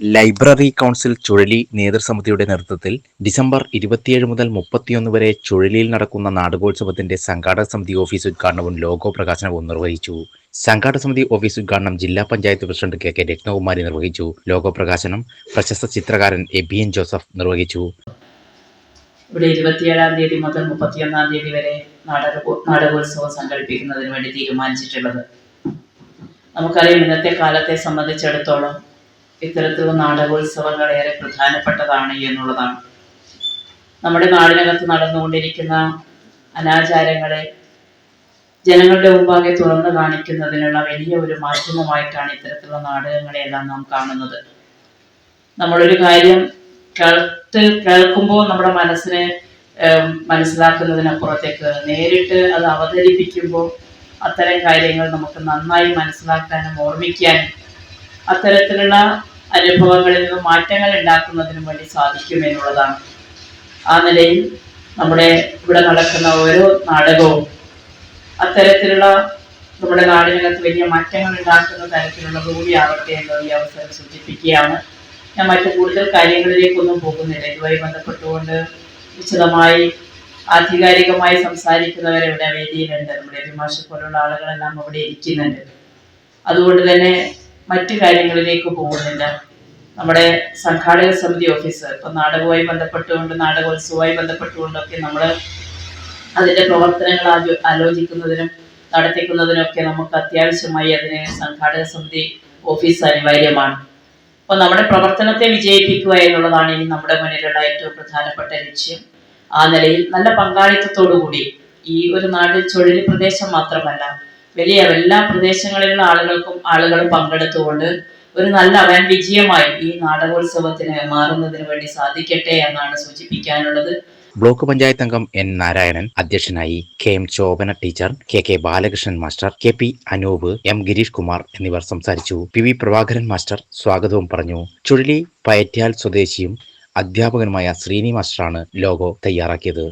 Library council ചുഴലി നേതൃസമിതിയുടെ നേതൃത്വത്തിൽ December ഇരുപത്തിയേഴ് മുതൽ മുപ്പത്തിയൊന്ന് വരെ ചുഴലിയിൽ നടക്കുന്ന നാടകോത്സവത്തിന്റെ സംഘാടക സമിതി ഓഫീസ് ഉദ്ഘാടനവും ലോഗോ പ്രകാശനവും നിർവഹിച്ചു. സംഘാടക സമിതി ഓഫീസ് ഉദ്ഘാടനം ജില്ലാ panchayat president K K Ratnakumari നിർവഹിച്ചു. ലോഗോ പ്രകാശനം പ്രശസ്ത ചിത്രകാരൻ എബിയൻ ജോസഫ് നിർവഹിച്ചു. ഇവിടെ ഇരുപത്തിയേഴാം തീയതി മുതൽ മുപ്പത്തിയൊന്നാം തീയതി വരെ നാടക നാടകോത്സവം സംഘടിപ്പിക്കുന്നതിന് വേണ്ടി തീരുമാനിച്ചിട്ടുള്ളത്. നമുക്കറിയാം ഇന്നത്തെ കാലത്തെ സംബന്ധിച്ചിടത്തോളം ഇത്തരത്തിലുള്ള നാടകോത്സവങ്ങൾ ഏറെ പ്രധാനപ്പെട്ടതാണ് എന്നുള്ളതാണ്. നമ്മുടെ നാടിനകത്ത് നടന്നുകൊണ്ടിരിക്കുന്ന അനാചാരങ്ങളെ ജനങ്ങളുടെ മുമ്പാകെ തുറന്നു കാണിക്കുന്നതിനുള്ള വലിയ ഒരു മാധ്യമമായിട്ടാണ് ഇത്തരത്തിലുള്ള നാടകങ്ങളെല്ലാം നാം കാണുന്നത്. നമ്മളൊരു കാര്യം കേൾത്ത് കേൾക്കുമ്പോൾ നമ്മുടെ മനസ്സിനെ മനസ്സിലാക്കുന്നതിനപ്പുറത്തേക്ക് നേരിട്ട് അത് അവതരിപ്പിക്കുമ്പോൾ അത്തരം കാര്യങ്ങൾ നമുക്ക് നന്നായി മനസ്സിലാക്കാനും ഓർമ്മിക്കാനും അത്തരത്തിലുള്ള അനുഭവങ്ങളിൽ നിന്ന് മാറ്റങ്ങൾ ഉണ്ടാക്കുന്നതിനും വേണ്ടി സാധിക്കും എന്നുള്ളതാണ്. ആ നിലയിൽ നമ്മുടെ ഇവിടെ നടക്കുന്ന ഓരോ നാടകവും അത്തരത്തിലുള്ള നമ്മുടെ നാടിനകത്ത് വലിയ മാറ്റങ്ങൾ ഉണ്ടാക്കുന്ന തരത്തിലുള്ള കൂടിയാവട്ടെ എന്ന് ഈ അവസരം സൂചിപ്പിക്കുകയാണ്. ഞാൻ മറ്റു കൂടുതൽ കാര്യങ്ങളിലേക്കൊന്നും പോകുന്നില്ല. ഇതുമായി ബന്ധപ്പെട്ടുകൊണ്ട് വിശദമായി ആധികാരികമായി സംസാരിക്കുന്നവർ ഇവിടെ വേദിയിലുണ്ട്. നമ്മുടെ അഭിമാഷ പോലുള്ള ആളുകളെല്ലാം അവിടെ ഇരിക്കുന്നുണ്ട്. അതുകൊണ്ട് തന്നെ മറ്റു കാര്യങ്ങളിലേക്ക് പോകുന്നില്ല. നമ്മുടെ സംഘാടക സമിതി ഓഫീസ് ഇപ്പം നാടകവുമായി ബന്ധപ്പെട്ടുകൊണ്ട് നാടകോത്സവവുമായി ബന്ധപ്പെട്ടുകൊണ്ടൊക്കെ നമ്മൾ അതിന്റെ പ്രവർത്തനങ്ങൾ ആലോ ആലോചിക്കുന്നതിനും നടത്തിക്കുന്നതിനൊക്കെ നമുക്ക് അത്യാവശ്യമായി അതിന് സംഘാടക സമിതി ഓഫീസ് അനിവാര്യമാണ്. അപ്പോൾ നമ്മുടെ പ്രവർത്തനത്തെ വിജയിപ്പിക്കുക എന്നുള്ളതാണ് ഇനി നമ്മുടെ മുന്നിലുള്ള ഏറ്റവും പ്രധാനപ്പെട്ട ലക്ഷ്യം. ആ നിലയിൽ നല്ല പങ്കാളിത്തത്തോടു കൂടി ഈ ഒരു നാട് ചുഴലി പ്രദേശം മാത്രമല്ല വലിയ എല്ലാ പ്രദേശങ്ങളിലുള്ള ആളുകൾക്കും ആളുകൾ പങ്കെടുത്തുകൊണ്ട് ഒരു നല്ല വൻ വിജയമായി ഈ നാടകോത്സവത്തിന് മാറുന്നതിന് വേണ്ടി സാധിക്കട്ടെ എന്നാണ് സൂചിപ്പിക്കാനുള്ളത്. ബ്ലോക്ക് പഞ്ചായത്ത് അംഗം എൻ നാരായണൻ അധ്യക്ഷനായി K M Shobhana teacher K K Balakrishnan master K P Anoop M Girish Kumar എന്നിവർ സംസാരിച്ചു. പി വി പ്രഭാകരൻ മാസ്റ്റർ സ്വാഗതവും പറഞ്ഞു. ചുഴലി പയറ്റ്യാൽ സ്വദേശിയും അധ്യാപകനുമായ ശ്രീനി മാസ്റ്ററാണ് ലോഗോ തയ്യാറാക്കിയത്.